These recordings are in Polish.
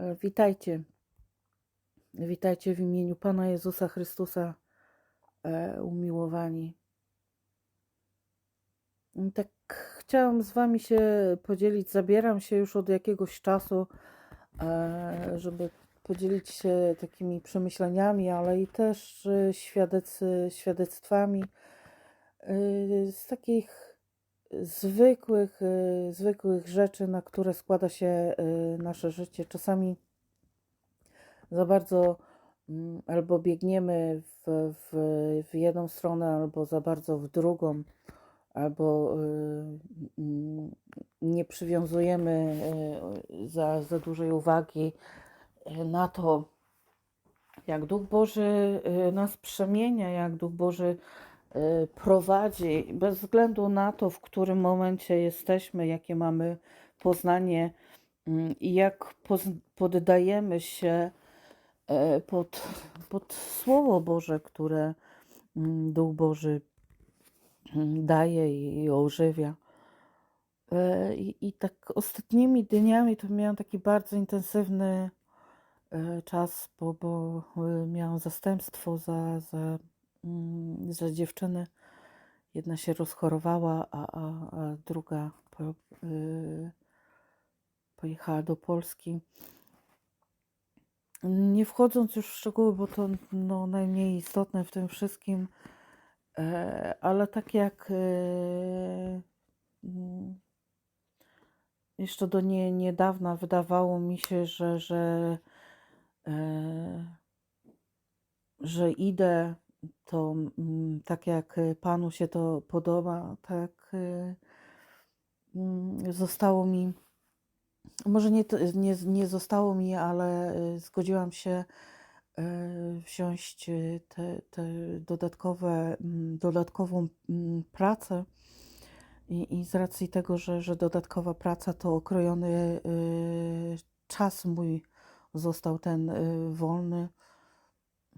E, Witajcie. Witajcie w imieniu Pana Jezusa Chrystusa, e, umiłowani. I Tak chciałam z Wami się podzielić. Zabieram się już od jakiegoś czasu, e, żeby podzielić się takimi przemyśleniami, ale i też świadec, świadectwami z takich zwykłych, e, zwykłych rzeczy, na które składa się e, nasze życie. Czasami za bardzo mm, albo biegniemy w, w, w jedną stronę, albo za bardzo w drugą, albo y, mm, nie przywiązujemy y, za, za dużej uwagi y, na to, jak Duch Boży y, nas przemienia, jak Duch Boży y, prowadzi, bez względu na to, w którym momencie jesteśmy, jakie mamy poznanie mm, i jak poddajemy się e, pod, pod Słowo Boże, które mm, Duch Boży mm, daje i ożywia. E, I, I tak ostatnimi dniami to miałam taki bardzo intensywny czas, bo, bo miałam zastępstwo za, za, za dziewczynę. Jedna się rozchorowała, a, a, a druga po, e, pojechała do Polski. Nie wchodząc już w szczegóły, bo to no, najmniej istotne w tym wszystkim, e, ale tak jak e, mm, jeszcze do nie, niedawna wydawało mi się, że, że, e, że idę to mm, tak jak Panu się to podoba, tak e, mm, zostało mi może nie, nie, nie zostało mi, ale y, zgodziłam się y, wziąć y, te, te dodatkowe, mm, dodatkową pracę. I, I z racji tego, że, że dodatkowa praca to okrojony y, czas mój został ten y, wolny.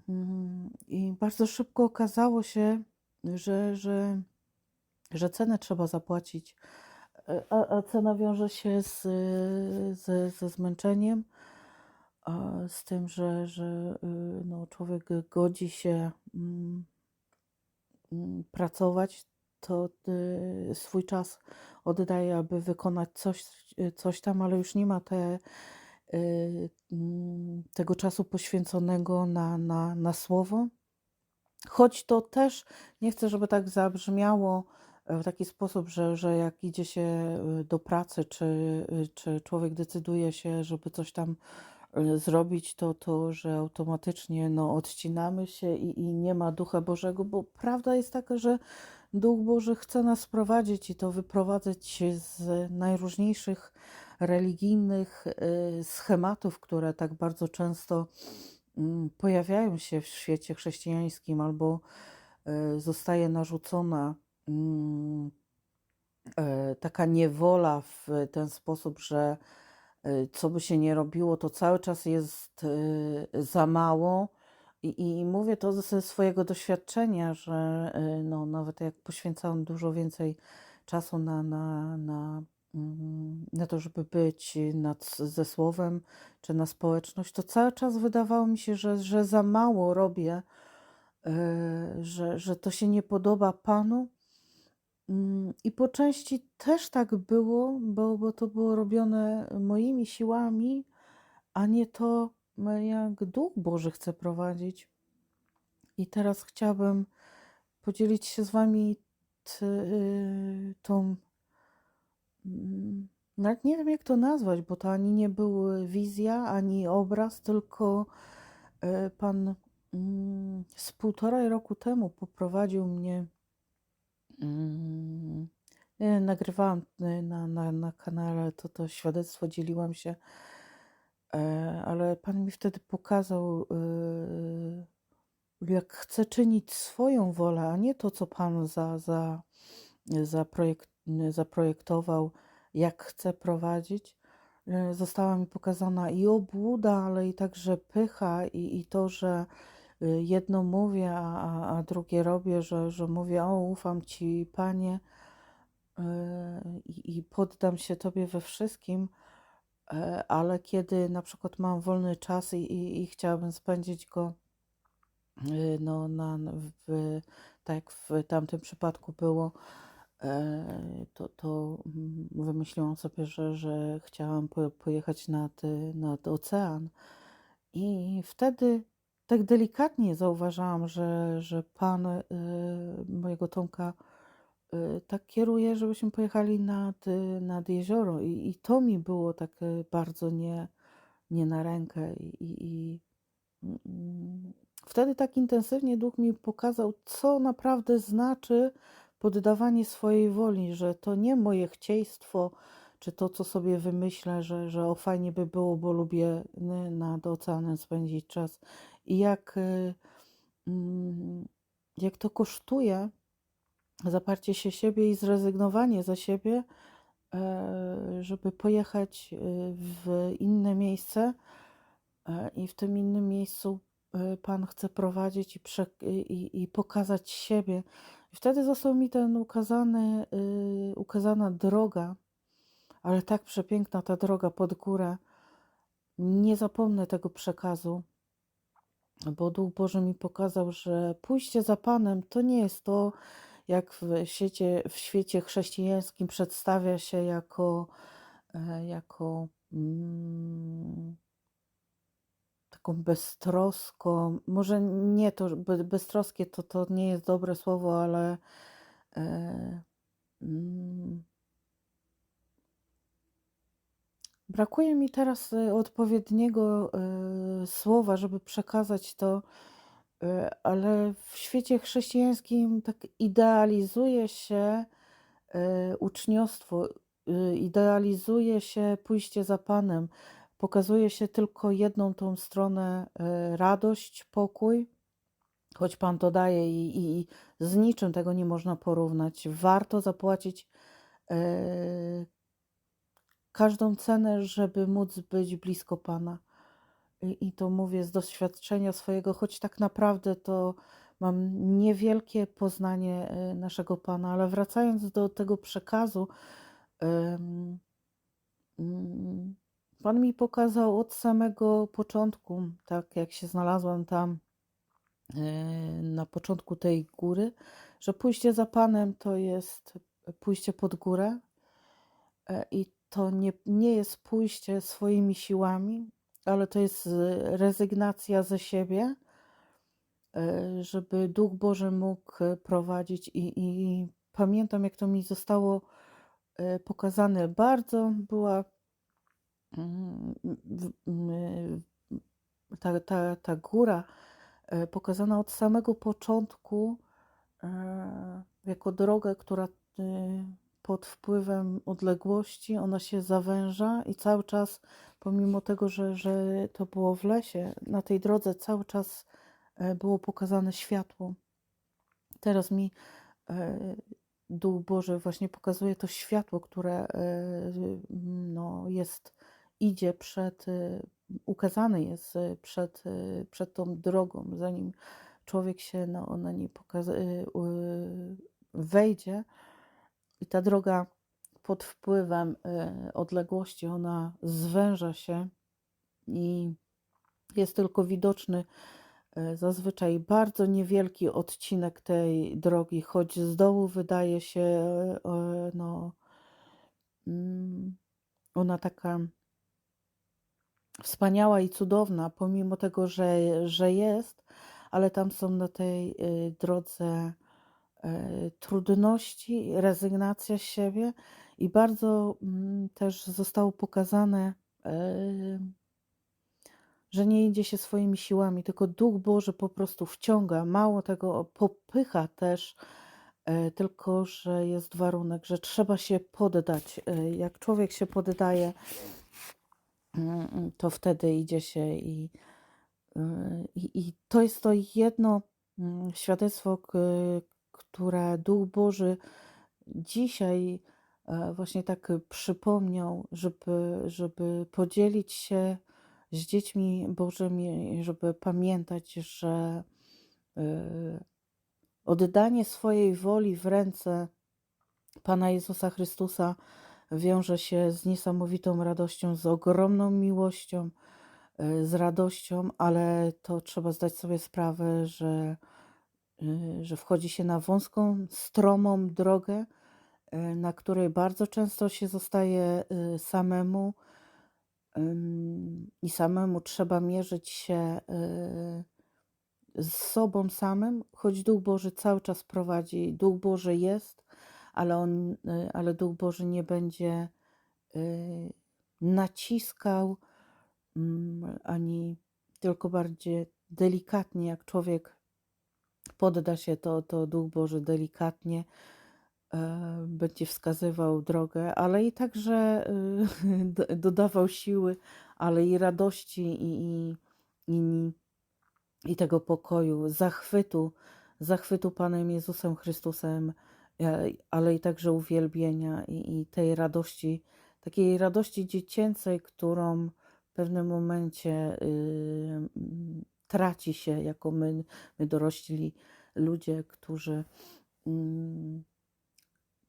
Mm, I bardzo szybko okazało się, że, że, że cenę trzeba zapłacić. E, A, a cena wiąże się z, ze, ze zmęczeniem, z tym, że, że y, no, człowiek godzi się mm, mm, pracować, to y, swój czas oddaje, aby wykonać coś, coś tam, ale już nie ma te, tego czasu poświęconego na, na, na słowo. Choć to też nie chcę, żeby tak zabrzmiało e, w taki sposób, że, że jak idzie się y, do pracy, czy, y, czy człowiek decyduje się, żeby coś tam y, zrobić, to, to że automatycznie no, odcinamy się i, i nie ma Ducha Bożego, bo prawda jest taka, że Duch Boży chce nas prowadzić i to wyprowadzać z najróżniejszych religijnych y, schematów, które tak bardzo często mm, pojawiają się w świecie chrześcijańskim albo e, zostaje narzucona mm, e, taka niewola w ten sposób, że co by się nie robiło, to cały czas jest za mało. I, I mówię to ze swojego doświadczenia, że no, nawet jak poświęcałam dużo więcej czasu na, na, na, na to, żeby być nad, ze słowem, czy na społeczność, to cały czas wydawało mi się, że, że za mało robię, e, że, że to się nie podoba Panu. Mm, I po części też tak było, bo, bo to było robione moimi siłami, a nie to, jak Duch Boży chce prowadzić. I teraz chciałabym podzielić się z Wami t, y, tą. Nawet nie wiem, jak to nazwać, bo to ani nie był wizja, ani obraz, tylko e, Pan mm, z półtora roku temu poprowadził mnie. mm, Nagrywałam y, na, na, na kanale to, to świadectwo, dzieliłam się, e, ale Pan mi wtedy pokazał, jak chcę czynić swoją wolę, a nie to, co Pan za, za, zaprojekt, zaprojektował, jak chcę prowadzić. E, Została mi pokazana i obłuda, ale i także pycha, i, i to, że y, jedno mówię, a, a, drugie robię, że, że mówię, o, ufam Ci, Panie, i, i poddam się Tobie we wszystkim. Ale kiedy na przykład mam wolny czas i, i, i chciałabym spędzić go y, no, na, w, tak jak w tamtym przypadku było, to, to mm, wymyśliłam sobie, że, że chciałam po, pojechać nad, nad ocean. I wtedy tak delikatnie zauważałam, że, że pan y, mojego Tomka y, tak kieruje, żebyśmy pojechali nad, nad jezioro. I, I to mi było tak y, bardzo nie, nie na rękę. I, i, i mm, wtedy tak intensywnie duch mi pokazał, co naprawdę znaczy poddawanie swojej woli, że to nie moje chcieństwo, czy to, co sobie wymyślę, że, że o fajnie by było, bo lubię y, nad oceanem spędzić czas. I jak, y, mm, jak to kosztuje zaparcie się siebie i zrezygnowanie ze siebie, e, żeby pojechać y, w inne miejsce e, i w tym innym miejscu e, Pan chce prowadzić i, i, i pokazać siebie. I wtedy został mi ten ukazany, y, ukazana droga, ale tak przepiękna ta droga pod górę. Nie zapomnę tego przekazu, bo Duch Boży mi pokazał, że pójście za Panem to nie jest to, jak w świecie, w świecie chrześcijańskim przedstawia się jako, e, jako mm, taką beztroską, może nie to, be- beztroskie to, to nie jest dobre słowo, ale e, mm, brakuje mi teraz e, odpowiedniego e, słowa, żeby przekazać to, e, ale w świecie chrześcijańskim tak idealizuje się e, uczniostwo, e, idealizuje się pójście za Panem, pokazuje się tylko jedną tą stronę e, radość, pokój, choć Pan to daje i, i, i z niczym tego nie można porównać. Warto zapłacić e, każdą cenę, żeby móc być blisko Pana. I, I to mówię z doświadczenia swojego, choć tak naprawdę to mam niewielkie poznanie naszego Pana, ale wracając do tego przekazu, mm, Pan mi pokazał od samego początku, tak jak się znalazłam tam e, na początku tej góry, że pójście za Panem to jest pójście pod górę e, i to nie, nie jest pójście swoimi siłami, ale to jest e, rezygnacja ze siebie, żeby Duch Boży mógł prowadzić. I, i pamiętam, jak to mi zostało pokazane. Bardzo była ta, ta, ta góra e, pokazana od samego początku e, jako drogę, która e, pod wpływem odległości ona się zawęża i cały czas, pomimo tego, że, że to było w lesie, na tej drodze cały czas było pokazane światło. Teraz mi Duch Boży właśnie pokazuje to światło, które no, jest, idzie przed, e, ukazane jest e, przed, e, przed tą drogą, zanim człowiek się no, na niej wejdzie. I ta droga pod wpływem odległości, ona zwęża się i jest tylko widoczny zazwyczaj bardzo niewielki odcinek tej drogi, choć z dołu wydaje się no, mm, ona taka wspaniała i cudowna, pomimo tego, że, że jest, ale tam są na tej e, drodze e, trudności, rezygnacja z siebie i bardzo mm, też zostało pokazane, e, że nie idzie się swoimi siłami, tylko Duch Boży po prostu wciąga, mało tego popycha też, tylko że jest warunek, że trzeba się poddać. Jak człowiek się poddaje, to wtedy idzie się i, e, i, i to jest to jedno mm, świadectwo, które Duch Boży dzisiaj e, właśnie tak przypomniał, żeby, żeby podzielić się z dziećmi Bożymi, żeby pamiętać, że e, oddanie swojej woli w ręce Pana Jezusa Chrystusa wiąże się z niesamowitą radością, z ogromną miłością, e, z radością, ale to trzeba zdać sobie sprawę, że, e, że wchodzi się na wąską, stromą drogę, e, na której bardzo często się zostaje samemu. I samemu trzeba mierzyć się z sobą samym, choć Duch Boży cały czas prowadzi, Duch Boży jest, ale, on, y, ale Duch Boży nie będzie y, naciskał mm, ani tylko bardziej delikatnie, jak człowiek podda się, to, to Duch Boży delikatnie e, będzie wskazywał drogę, ale i także y, do- dodawał siły, ale i radości i, i, i i tego pokoju, zachwytu, zachwytu Panem Jezusem Chrystusem, ale i także uwielbienia i, i tej radości, takiej radości dziecięcej, którą w pewnym momencie y, mm, traci się jako my, my dorośli ludzie, którzy mm,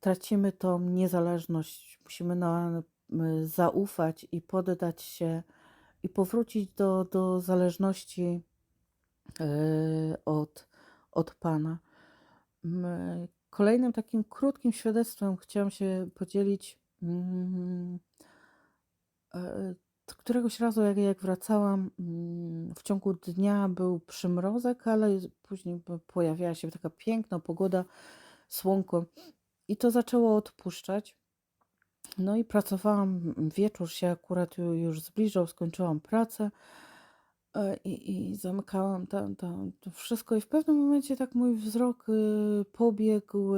tracimy tą niezależność. Musimy na, y, zaufać i poddać się i powrócić do, do zależności e, od, od Pana. Kolejnym takim krótkim świadectwem chciałam się podzielić. mm, e, Któregoś razu, jak, jak wracałam, mm, w ciągu dnia był przymrozek, ale później po- pojawiała się taka piękna pogoda, słonko i to zaczęło odpuszczać. No i pracowałam, wieczór się akurat ju- już zbliżał, skończyłam pracę i, i zamykałam tam, tam to wszystko i w pewnym momencie tak mój wzrok y, pobiegł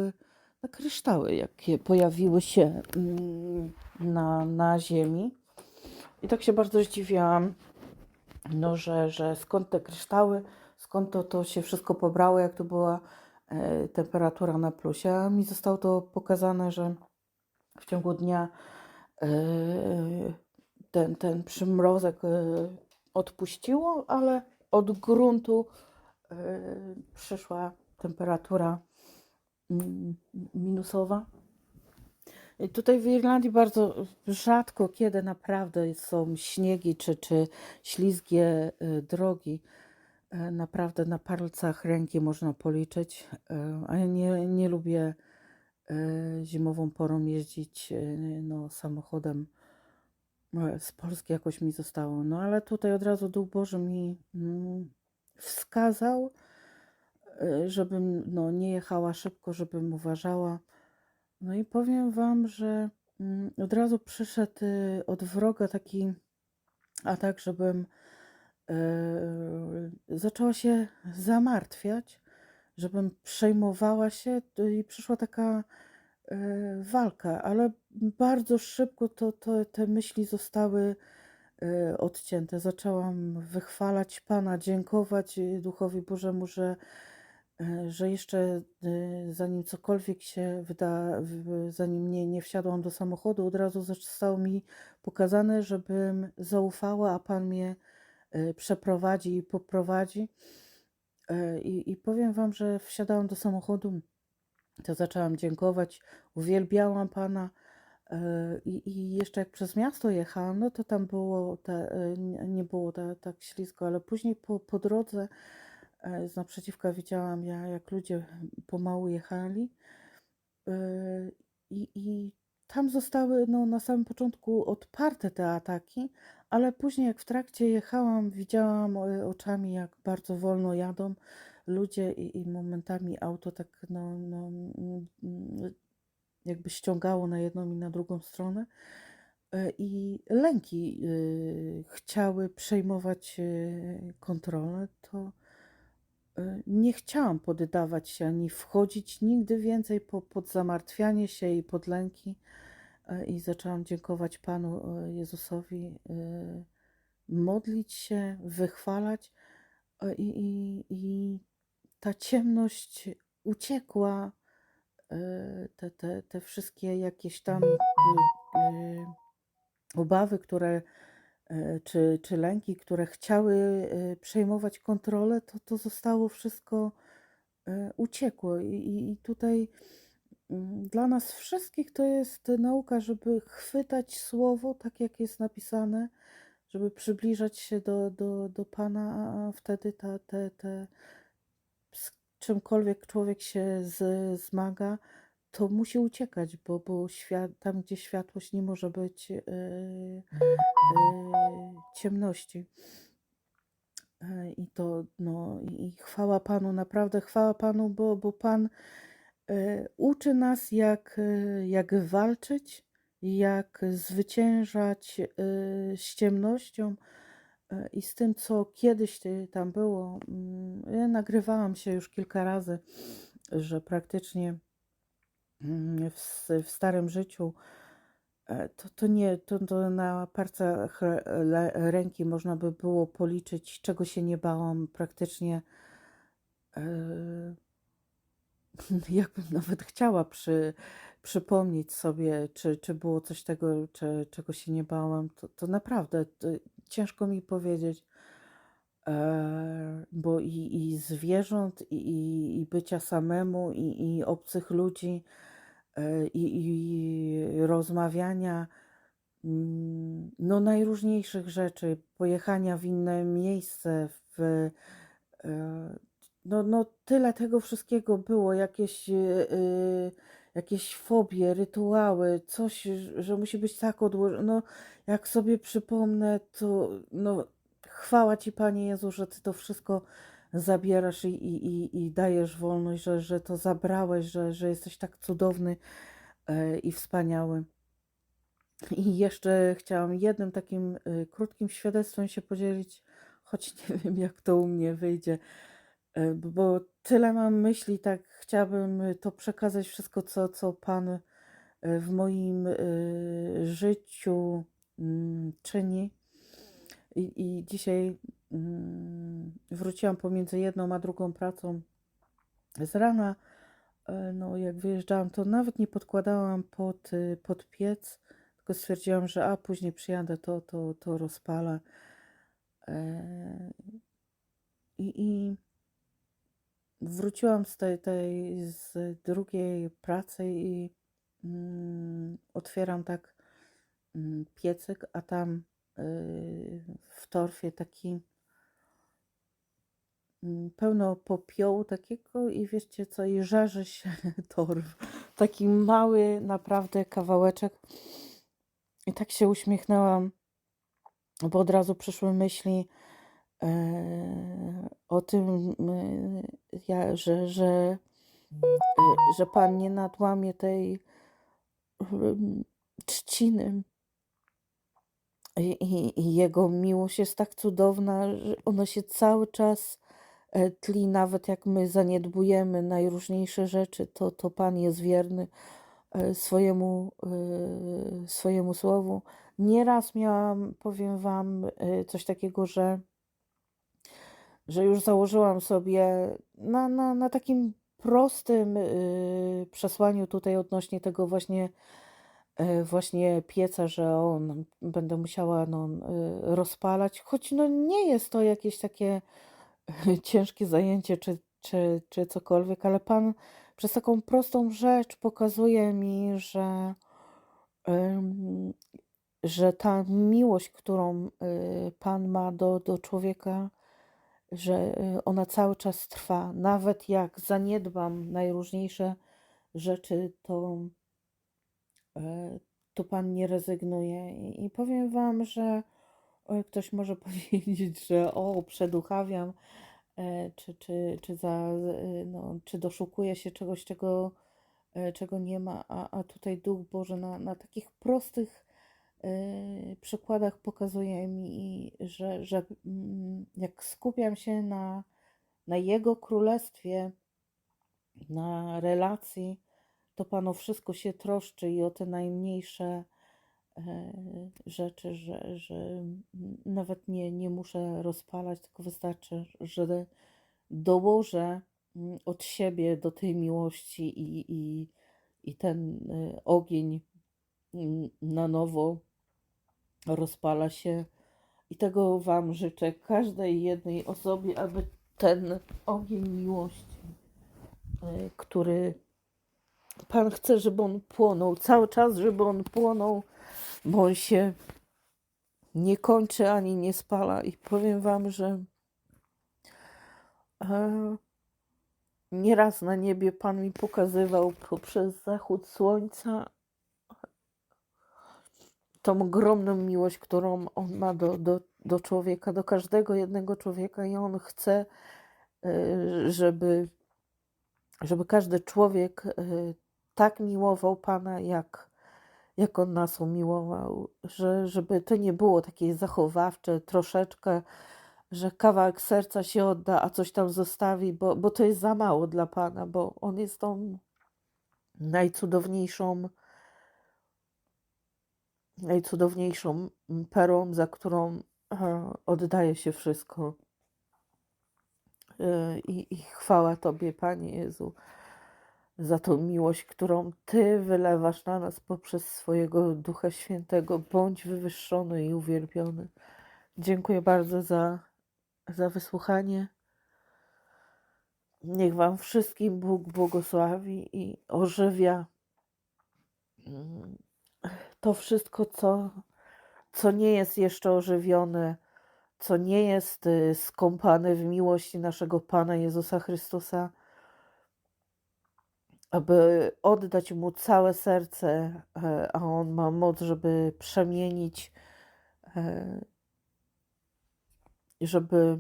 na kryształy, jakie pojawiły się mm, na, na ziemi. I tak się bardzo zdziwiłam, no, że, że skąd te kryształy, skąd to, to się wszystko pobrało, jak to była e, temperatura na plusie. A mi zostało to pokazane, że w ciągu dnia e, ten, ten przymrozek e, odpuściło, ale od gruntu e, przyszła temperatura mm, minusowa. I tutaj w Irlandii bardzo rzadko, kiedy naprawdę są śniegi czy, czy ślizgie y, drogi. E, Naprawdę na palcach ręki można policzyć. A ja nie, nie lubię zimową porą jeździć no, samochodem. E, Z Polski jakoś mi zostało. No ale tutaj od razu Duch Boży mi mm, wskazał, e, żebym no, nie jechała szybko, żebym uważała. No i powiem Wam, że mm, od razu przyszedł y, od wroga taki atak, żebym e, zaczęła się zamartwiać, żebym przejmowała się i przyszła taka e, walka, ale bardzo szybko to, to, te myśli zostały e, odcięte. Zaczęłam wychwalać Pana, dziękować Duchowi Bożemu, że e, że jeszcze zanim cokolwiek się wyda, zanim nie, nie wsiadłam do samochodu, od razu zostało mi pokazane, żebym zaufała, a Pan mnie przeprowadzi i poprowadzi. I, I powiem Wam, że wsiadałam do samochodu, to zaczęłam dziękować, uwielbiałam Pana. e, I, I jeszcze jak przez miasto jechałam, no to tam było te, e, nie było ta, tak ślisko, ale później po, po drodze e, z naprzeciwka widziałam, ja, jak ludzie pomału jechali i, i tam zostały no, na samym początku odparte te ataki, ale później jak w trakcie jechałam, widziałam oczami, jak bardzo wolno jadą ludzie i, i momentami auto tak no, no, mm, jakby ściągało na jedną i na drugą stronę. E, I lęki y, chciały przejmować y, kontrolę, to y, nie chciałam poddawać się ani wchodzić nigdy więcej po, pod zamartwianie się i pod lęki. E, I zaczęłam dziękować Panu e, Jezusowi, modlić się, wychwalać. E, I, i, i ta ciemność uciekła, e, te, te, te wszystkie jakieś tam y, y, obawy, które, e, czy, czy lęki, które chciały e, przejmować kontrolę, to, to zostało wszystko e, uciekło. I, i, i tutaj mm, dla nas wszystkich to jest nauka, żeby chwytać słowo tak, jak jest napisane, żeby przybliżać się do, do, do Pana, a wtedy ta, te, te, z czymkolwiek człowiek się z, zmaga, to musi uciekać, bo, bo świat, tam, gdzie światłość nie może być yy, yy, ciemności. E, I to, no, i chwała Panu, naprawdę chwała Panu, bo, bo Pan e, uczy nas, jak, e, jak walczyć, jak zwyciężać z ciemnością i z tym, co kiedyś tam było. Mm, Ja nagrywałam się już kilka razy, że praktycznie mm, w, w starym życiu E, To, to nie, to, to na palcach ręki można by było policzyć, czego się nie bałam praktycznie. E, jakbym nawet chciała przy, przypomnieć sobie, czy, czy było coś tego, czy, czego się nie bałam, to, to naprawdę to ciężko mi powiedzieć, e, bo i, i zwierząt, i, i, i bycia samemu, i, i obcych ludzi, e, i, i rozmawiania, mm, no najróżniejszych rzeczy, pojechania w inne miejsce, w, e, no, no tyle tego wszystkiego było, jakieś, yy, jakieś fobie, rytuały, coś, że musi być tak odłożone. No, jak sobie przypomnę, to no, chwała Ci, Panie Jezu, że Ty to wszystko zabierasz i, i, i, i dajesz wolność, że, że to zabrałeś, że, że jesteś tak cudowny e, i wspaniały. I jeszcze chciałam jednym takim y, krótkim świadectwem się podzielić, choć nie wiem, jak to u mnie wyjdzie, bo tyle mam myśli, tak chciałabym y, to przekazać wszystko, co, co Pan y, w moim y, życiu mm, czyni. I, i dzisiaj mm, wróciłam pomiędzy jedną a drugą pracą z rana. e, No, jak wyjeżdżałam, to nawet nie podkładałam pod, pod piec, tylko stwierdziłam, że a później przyjadę, to, to, to rozpalę. E, I, i wróciłam z tej, tej z drugiej pracy i mm, otwieram tak mm, piecyk, a tam y, w torfie taki mm, pełno popiołu takiego i wiecie co, i żarzy się torf. Taki mały naprawdę kawałeczek. I tak się uśmiechnęłam, bo od razu przyszły myśli o tym, e, ja, że, że, e, że Pan nie nadłamie tej em, trzciny. I, i, Jego miłość jest tak cudowna, że ona się cały czas e, tli, nawet jak my zaniedbujemy najróżniejsze rzeczy, to, to Pan jest wierny e, swojemu, e, swojemu słowu. Nieraz miałam, powiem Wam, e, coś takiego, że, że już założyłam sobie na, na, na takim prostym e, przesłaniu tutaj odnośnie tego właśnie e, właśnie pieca, że on będę musiała no, e, rozpalać, choć no nie jest to jakieś takie ciężkie zajęcie czy, czy, czy cokolwiek, ale Pan przez taką prostą rzecz pokazuje mi, że, że ta miłość, którą y, Pan ma do, do człowieka, że y, ona cały czas trwa. Nawet jak zaniedbam najróżniejsze rzeczy, to, e, to Pan nie rezygnuje. I, powiem Wam, że e, ktoś może powiedzieć, że o, przeduchawiam, e, czy, czy, czy, za, no, czy doszukuję się czegoś, czego, czego nie ma, a, a tutaj Duch Boży na, na takich prostych przykładach pokazuje mi, że, że mm, jak skupiam się na, na Jego królestwie, na relacji, to Pan o wszystko się troszczy i o te najmniejsze e, rzeczy, że, że nawet nie, nie muszę rozpalać, tylko wystarczy, że dołożę mm, od siebie do tej miłości i, i, i ten e, ogień mm, na nowo rozpala się. I tego Wam życzę, każdej jednej osobie, aby ten ogień miłości, e, który Pan chce, żeby on płonął cały czas, żeby on płonął, bo on się nie kończy ani nie spala. I powiem Wam, że e, nieraz na niebie Pan mi pokazywał poprzez zachód słońca tą ogromną miłość, którą on ma do, do, do człowieka, do każdego jednego człowieka, i on chce, e, żeby, żeby każdy człowiek e, tak miłował Pana, jak, jak on nas umiłował, że, żeby to nie było takie zachowawcze, troszeczkę, że kawałek serca się odda, a coś tam zostawi, bo, bo to jest za mało dla Pana, bo on jest tą najcudowniejszą najcudowniejszą perłą, za którą e, oddaje się wszystko. E, I, I chwała Tobie, Panie Jezu, za tą miłość, którą Ty wylewasz na nas poprzez swojego Ducha Świętego. Bądź wywyższony i uwielbiony. Dziękuję bardzo za, za wysłuchanie. Niech Wam wszystkim Bóg błogosławi i ożywia mm, to wszystko, co, co nie jest jeszcze ożywione, co nie jest y, skąpane w miłości naszego Pana Jezusa Chrystusa, aby oddać Mu całe serce, e, a On ma moc, żeby przemienić, e, żeby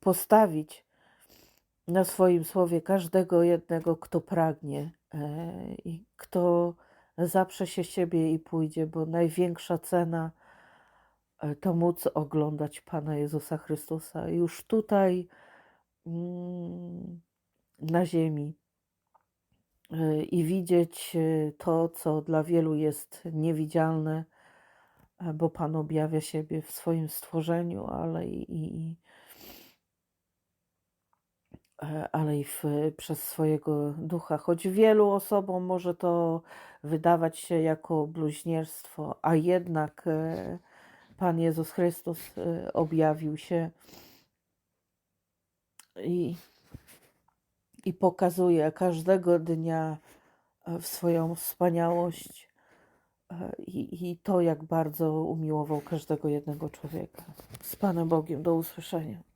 postawić na swoim słowie każdego jednego, kto pragnie i kto zaprze się siebie i pójdzie, bo największa cena e, to móc oglądać Pana Jezusa Chrystusa już tutaj mm, na ziemi e, i widzieć e, to, co dla wielu jest niewidzialne, bo Pan objawia siebie w swoim stworzeniu, ale i, i E, ale i w, przez swojego ducha. Choć wielu osobom może to wydawać się jako bluźnierstwo, a jednak e, Pan Jezus Chrystus e, objawił się i, i pokazuje każdego dnia w swoją wspaniałość i, i to, jak bardzo umiłował każdego jednego człowieka. Z Panem Bogiem do usłyszenia.